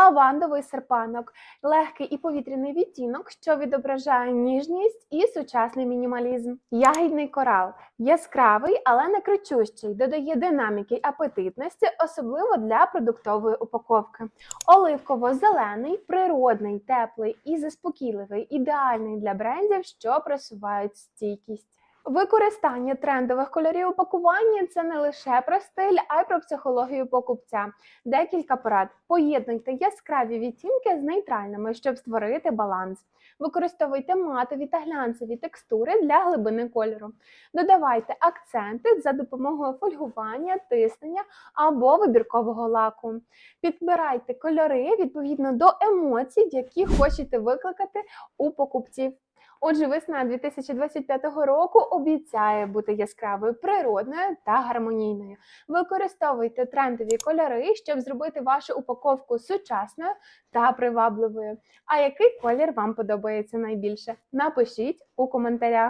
лавандовий серпанок, легкий і повітряний відтінок, що відображає ніжність і сучасний мінімалізм. Ягідний корал яскравий, але не кричущий, додає динаміки апетитності, особливо для продуктової упаковки. Оливково-зелений, природний, теплий і заспокійливий, ідеальний для брендів, що просувають стійкість. Використання трендових кольорів у пакуванні це не лише про стиль, а й про психологію покупця. Декілька порад. Поєднуйте яскраві відтінки з нейтральними, щоб створити баланс. Використовуйте матові та глянцеві текстури для глибини кольору. Додавайте акценти за допомогою фольгування, тиснення або вибіркового лаку. Підбирайте кольори відповідно до емоцій, які хочете викликати у покупців. Отже, весна 2025 року обіцяє бути яскравою, природною та гармонійною. Використовуйте трендові кольори, щоб зробити вашу упаковку сучасною та привабливою. А який колір вам подобається найбільше? Напишіть у коментарях.